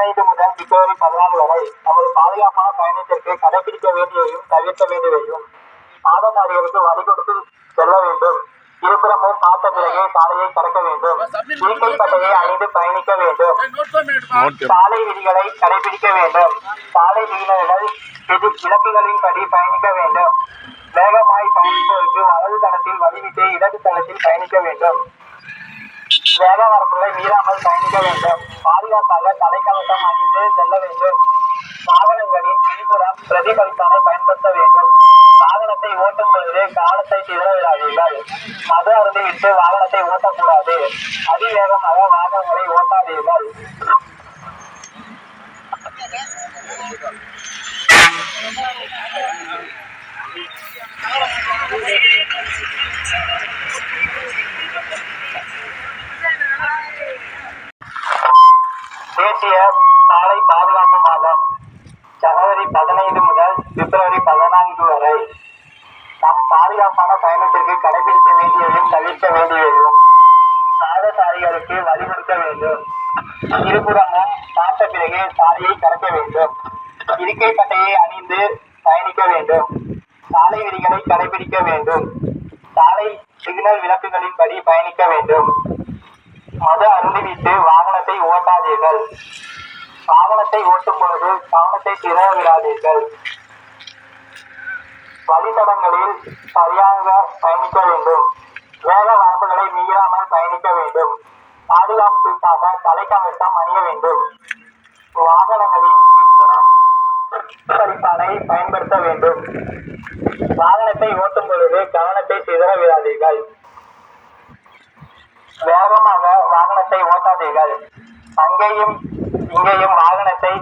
பதினைந்து முதல் பிப்ரவரி பதினாலு வரை நமது பாதுகாப்பான பயணத்திற்கு கடைபிடிக்க வேண்டியவையும் தவிர்க்க வேண்டியவையும் பாதசாரிகளுக்கு வழி கொடுத்து செல்ல வேண்டும். இருபுறமும் பார்த்த பிறகே சாலையை கடக்க வேண்டும். இருக்கை பட்டையை அணிந்து பயணிக்க வேண்டும். சாலை விதிகளை கடைபிடிக்க வேண்டும். சாலை விதிகள் எதிர் இலக்குகளின்படி பயணிக்க வேண்டும். வேகமாய் பயணிப்பதற்கு வலது தளத்தில் வழிவிட்டு இடது தளத்தில் பயணிக்க வேண்டும். வேக வரம்புகளை மீறாமல் பயணிக்க வேண்டும். பாதுகாப்பாக தலைக்கவசம் அணிந்து செல்ல வேண்டும். வாகனங்களின் பின்புறம் பிரதிபலிப்பானை பயன்படுத்த வேண்டும். வாகனத்தை ஓட்டும் பொழுது கவனத்தை சிதறவிடாதீர்கள். மது அருந்திவிட்டு வாகனத்தை ஓட்டக்கூடாது. அதிவேகமாக வாகனங்களை ஓட்டாதீர்கள். தேசிய சாலை பாதுகாப்பு மாதம் ஜனவரி பதினைந்து முதல் பிப்ரவரி பதினான்கு வரை. நம் பாதுகாப்பான பயணத்திற்கு கடைபிடிக்க வேண்டியதையும் தவிர்க்க வேண்டியதையும் சாதசாரிகளுக்கு வலியுறுத்த வேண்டும். இருபுறமும் பார்த்த பிறகு சாலையை கடக்க வேண்டும். இருக்கை பட்டையை அணிந்து பயணிக்க வேண்டும். சாலை விதிகளை கடைபிடிக்க வேண்டும். சாலை சிக்னல் விளக்குகளின்படி பயணிக்க வேண்டும். மது அருந்திவிட்டு வாகனத்தை வாகனத்தை ஓட்டும் பொழுது கவனத்தை சிதற விடாதீர்கள் வழித்தடங்களில் சரியாக பயணிக்க வேண்டும். வேக வரம்புகளை மீறாமல் பயணிக்க வேண்டும். பாதுகாப்புக்காக தலைக்கவசம் அணிய வேண்டும். வாகனங்களின் பயன்படுத்த வேண்டும். வாகனத்தை ஓட்டும் பொழுது கவனத்தை சிதற விடாதீர்கள் வேகமாக வாகனத்தை ஓட்டாதீர்கள். அங்கேயும் இங்கேயும் வாகனத்தை